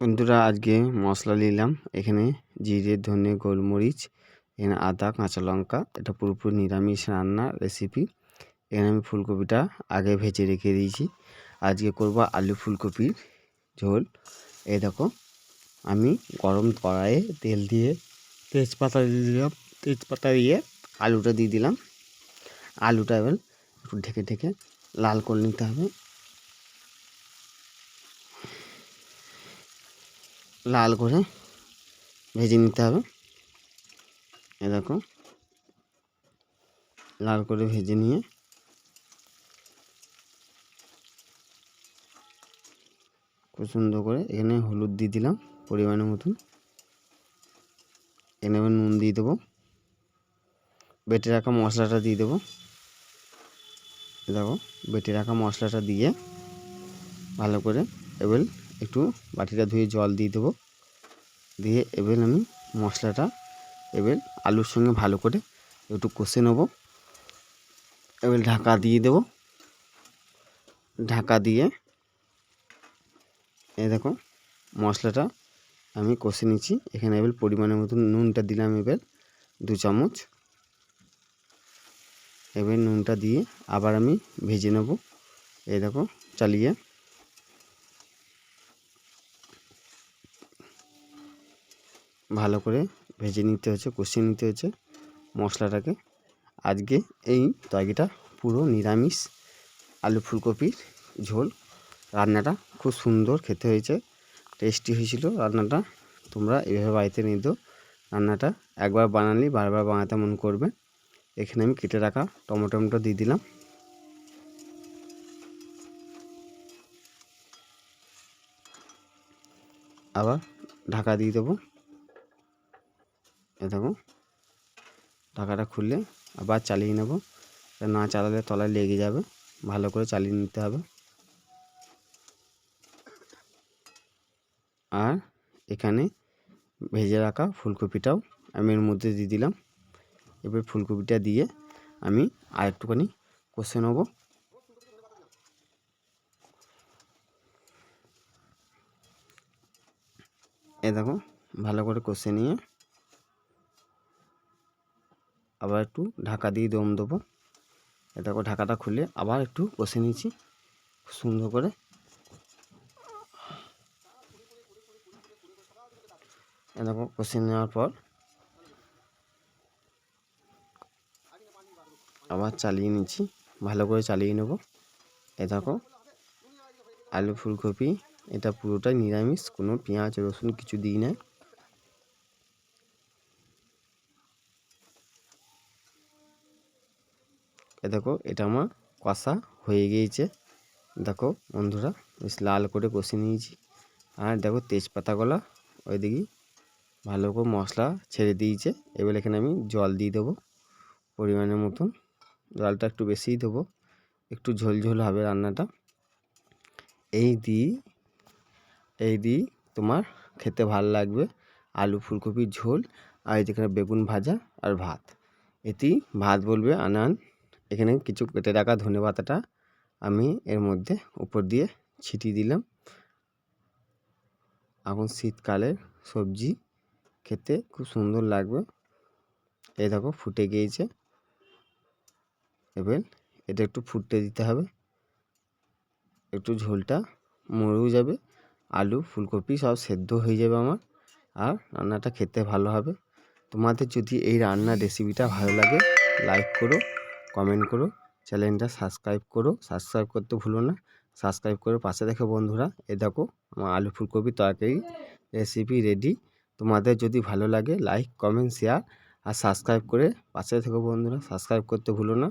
বন্ধুরা, আজকে মশলা নিলাম। এখানে জিরে, ধনে, গোলমরিচ, এখানে আদা, কাঁচা লঙ্কা, এটা পুরোপুরি নিরামিষ রান্না রেসিপি এখানে আমি ফুলকপিটা আগে ভেজে রেখে দিয়েছি। আজকে করব আলু ফুলকপির ঝোল। এই দেখো, আমি গরম কড়াইয়ে তেল দিয়ে তেজপাতা দিয়ে দিলাম। তেজপাতা দিয়ে আলুটা দিয়ে দিলাম। আলুটা এবার একটু ঢেকে ঢেকে লাল করে নিতে হবে। লাল করে ভেজে নিতে হবে। এ দেখো, লাল করে ভেজে নিয়ে খুব সুন্দর করে এখানে হলুদ দিয়ে দিলাম পরিমাণের মতন। এখানে এবার নুন দিয়ে দেবো, বেটে রাখা মশলাটা দিয়ে দেবো। দেখো, বেটে রাখা মশলাটা দিয়ে ভালো করে এবার একটু বাটিটা ধুয়ে জল দিয়ে দেবো। দিয়ে এবার আমি মশলাটা এবার আলুর সঙ্গে ভালো করে একটু কষে নেব। এবার ঢাকা দিয়ে দেবো। ঢাকা দিয়ে এই দেখো মশলাটা আমি কষে নিচ্ছি। এখানে এবার পরিমাণের মতন নুনটা দিলাম এবার দু চামচ। এবার নুনটা দিয়ে আবার আমি ভেজে নেব। এই দেখো চালিয়ে ভালো করে ভেজে নিতে হচ্ছে কষিয়ে নিতে হচ্ছে মশলাটাকে। আজকে এই তরকারিটা পুরো নিরামিষ। আলু ফুলকপির ঝোল। রান্নাটা খুব সুন্দর খেতে হয়েছে, টেস্টি হয়েছিল রান্নাটা। তোমরা এভাবে বাড়িতে নিয়ে দো রান্নাটা একবার বানালি বারবার বানাতে মন করবে। এখানে আমি কেটে রাখা টমেটো টমেটো দিয়ে দিলাম। আবার ঢাকা দিয়ে দেবো। এ দেখো, ঢাকাটা খুললে আবার চালিয়ে নেব। না চালালে তলায় লেগে যাবে, ভালো করে চালিয়ে নিতে হবে। আর এখানে ভেজে রাখা ফুলকপিটাও আমি এর মধ্যে দিয়ে দিলাম। এবার ফুলকপিটা দিয়ে আমি আর একটুখানি কষে নেব। এ দেখো, ভালো করে কষে নিয়ে আবার একটু ঢাকা দিয়ে দম দেবো। দেখো ঢাকাটা খুলে আবার একটু কষে নিয়েছি সুন্দর করে। দেখো কষে নেওয়ার পর আবার চালিয়ে নিচ্ছি, ভালো করে চালিয়ে নেব। এ দেখো আলু ফুলকপি, এটা পুরোটাই নিরামিষ, কোনো পেঁয়াজ, রসুন কিছু দিই না এ দেখো, এটা আমার কষা হয়ে গিয়েছে। দেখো বন্ধুরা, বেশ লাল করে কষে নিয়েছি। আর দেখো তেজপাতাগুলো ওইদিকে ভালো করে মশলা ছেড়ে দিয়েছে। এবার এখানে আমি জল দিয়ে দেবো পরিমাণের মতন। জলটা একটু বেশিই দেবো, একটু ঝোল ঝোল হবে রান্নাটা। এই দিই এই দিই তোমার খেতে ভালো লাগবে আলু ফুলকপির ঝোল আর এখানে বেগুন ভাজা আর ভাত। এটি ভাত বলবে আনান এখানে কিছু কেটে রাখা ধনে পাতাটা আমি এর মধ্যে উপর দিয়ে ছিটিয়ে দিলাম। এখন শীতকালের সবজি খেতে খুব সুন্দর লাগবে। এই দেখো ফুটে গিয়েছে। এবার এটা একটু ফুটতে দিতে হবে। একটু ঝোলটা মরেও যাবে। আলু, ফুলকপি সব সেদ্ধ হয়ে যাবে আমার। আর রান্নাটা খেতে ভালো হবে। তোমাদের যদি এই রান্নার রেসিপিটা ভালো লাগে লাইক করো। কমেন্ট করো চ্যানেলটা সাবস্ক্রাইব করো সাবস্ক্রাইব করতে ভুলো না সাবস্ক্রাইব করে পাশে দেখো বন্ধুরা, এ দেখো আমার আলু ফুলকপি তরকারি রেসিপি রেডি তোমাদের যদি ভালো লাগে লাইক কমেন্ট শেয়ার আর সাবস্ক্রাইব করে পাশে থেকো বন্ধুরা সাবস্ক্রাইব করতে ভুলো না।